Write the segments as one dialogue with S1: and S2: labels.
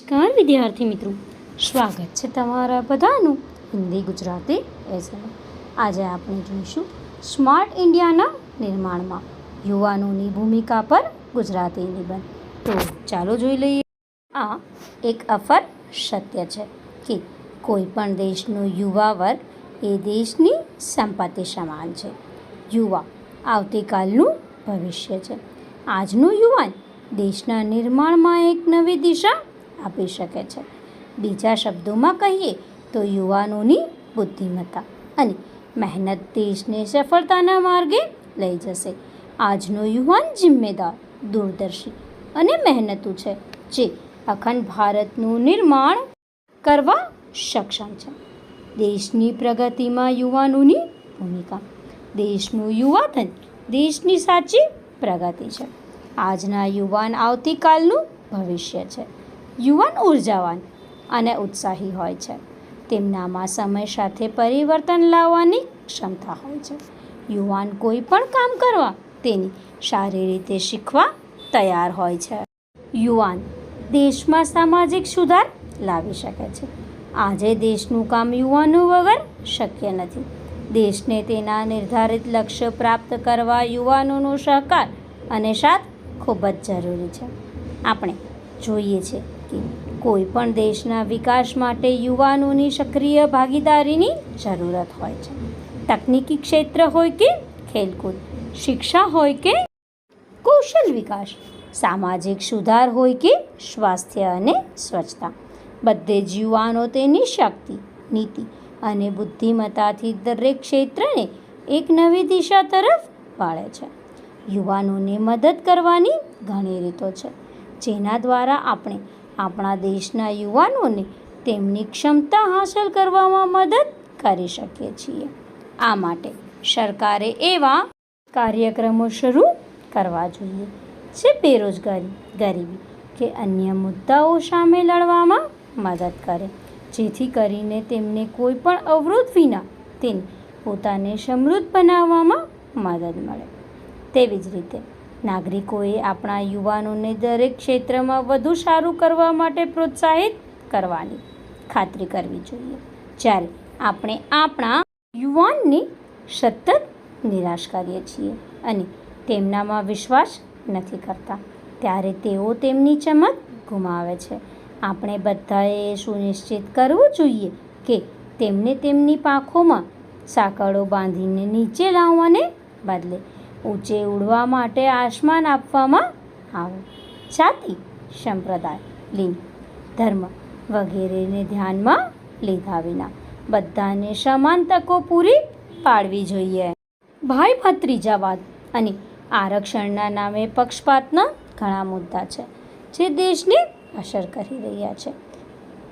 S1: નમસ્કાર, વિદ્યાર્થી મિત્રો. સ્વાગત છે તમારા બધાનું હિન્દી ગુજરાતી એસએમ. આજે આપણે જોઈશું સ્માર્ટ ઇન્ડિયાના નિર્માણમાં યુવાનોની ભૂમિકા પર ગુજરાતી નિબંધ. તો ચાલો જોઈ લઈએ. આ એક અફર સત્ય છે કે કોઈ પણ દેશનો યુવા વર્ગ એ દેશની સંપત્તિ સમાન છે. યુવા આવતીકાલનું ભવિષ્ય છે. આજનો યુવાન દેશના નિર્માણમાં એક નવી દિશા આપી શકે છે. બીજા શબ્દોમાં કહીએ તો યુવાનોની બુદ્ધિમત્તા અને મહેનત દેશને સફળતાના માર્ગે લઈ જશે. આજનો યુવાન જિમ્મેદાર, દૂરદર્શી અને મહેનતુ છે, જે અખંડ ભારતનું નિર્માણ કરવા સક્ષમ છે. દેશની પ્રગતિમાં યુવાનોની ભૂમિકા. દેશનું યુવાધન દેશની સાચી પ્રગતિ છે. આજના યુવાન આવતીકાલનું ભવિષ્ય છે. યુવાન ઉર્જાવાન અને ઉત્સાહી હોય છે. તેમનામાં સમય સાથે પરિવર્તન લાવવાની ક્ષમતા હોય છે. યુવાન કોઈ પણ કામ કરવા તેની સારી રીતે શીખવા તૈયાર હોય છે. યુવાન દેશમાં સામાજિક સુધાર લાવી શકે છે. આજે દેશનું કામ યુવાનો વગર શક્ય નથી. દેશને તેના નિર્ધારિત લક્ષ્ય પ્રાપ્ત કરવા યુવાનોનો સહકાર અને સાથ ખૂબ જ જરૂરી છે. આપણે જોઈએ છે કે કોઈ પણ દેશના વિકાસ માટે યુવાનોની સક્રિય ભાગીદારીની જરૂરત હોય છે. તકનીકી ક્ષેત્ર હોય કે ખેલકૂદ, શિક્ષા હોય કે કૌશલ વિકાસ, સામાજિક સુધાર હોય કે સ્વાસ્થ્ય અને સ્વચ્છતા. બધે જ યુવાનો તેની શક્તિ, નીતિ અને બુદ્ધિમત્તાથી દરેક ક્ષેત્રને એક નવી દિશા તરફ વાળે છે. યુવાનોને મદદ કરવાની ઘણી રીતો છે, જેના દ્વારા આપણે આપણા દેશના યુવાનોને તેમની ક્ષમતા હાંસલ કરવામાં મદદ કરી શકીએ છીએ. આ માટે સરકારે એવા કાર્યક્રમો શરૂ કરવા જોઈએ, જે બેરોજગારી, ગરીબી કે અન્ય મુદ્દાઓ સામે લડવામાં મદદ કરે, જેથી કરીને તેમને કોઈ પણ અવરોધ વિના તેને પોતાને સમૃદ્ધ બનાવવામાં મદદ મળે. તેવી જ રીતે નાગરિકોએ આપણા યુવાનોને દરેક ક્ષેત્રમાં વધુ સારું કરવા માટે પ્રોત્સાહિત કરવાની ખાતરી કરવી જોઈએ. જ્યારે આપણે આપણા યુવાનને સતત નિરાશ કરીએ છીએ અને તેમનામાં વિશ્વાસ નથી કરતા, ત્યારે તેઓ તેમની ચમક ગુમાવે છે. આપણે બધાએ સુનિશ્ચિત કરવું જોઈએ કે તેમને તેમની પાંખોમાં સાંકળો બાંધીને નીચે લાવવાને બદલે ઊંચે ઉડવા માટે આસમાન આપવામાં આવે. જાતિ સંપ્રદાય, લિંગ, ધર્મ વગેરેને ધ્યાનમાં લીધા વિના બધાને સમાન તકો પૂરી પાડવી જોઈએ. ભાઈ ભત્રીજાવાદ અને આરક્ષણના નામે પક્ષપાતના ઘણા મુદ્દા છે જે દેશને અસર કરી રહ્યા છે.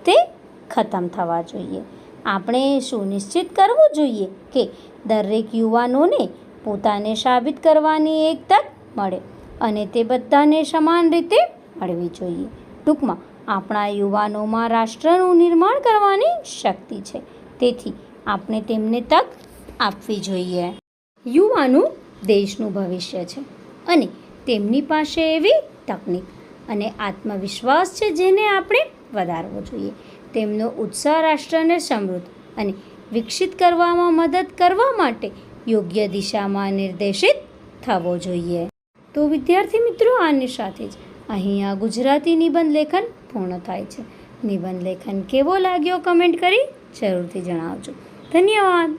S1: તે ખતમ થવા જોઈએ. આપણે સુનિશ્ચિત કરવું જોઈએ કે દરેક યુવાનોને પોતાને સાબિત કરવાની એક તક મળે અને તે બધાને સમાન રીતે મળવી જોઈએ. ટૂંકમાં, આપણા યુવાનોમાં રાષ્ટ્રનું નિર્માણ કરવાની શક્તિ છે. તેથી, આપણે તેમને તક આપવી જોઈએ. યુવાનો દેશનું ભવિષ્ય છે અને તેમની પાસે એવી તકનિક અને આત્મવિશ્વાસ છે જેને આપણે વધારવો જોઈએ. તેમનો ઉત્સાહ રાષ્ટ્રને સમૃદ્ધ અને વિકસિત કરવામાં મદદ કરવા માટે યોગ્ય દિશામાં નિર્દેશિત થવો જોઈએ. તો વિદ્યાર્થી મિત્રો, આની સાથે જ અહીં આ ગુજરાતી નિબંધ લેખન પૂર્ણ થાય છે. નિબંધ લેખન કેવો લાગ્યો કમેન્ટ કરી જરૂરથી જણાવજો. ધન્યવાદ.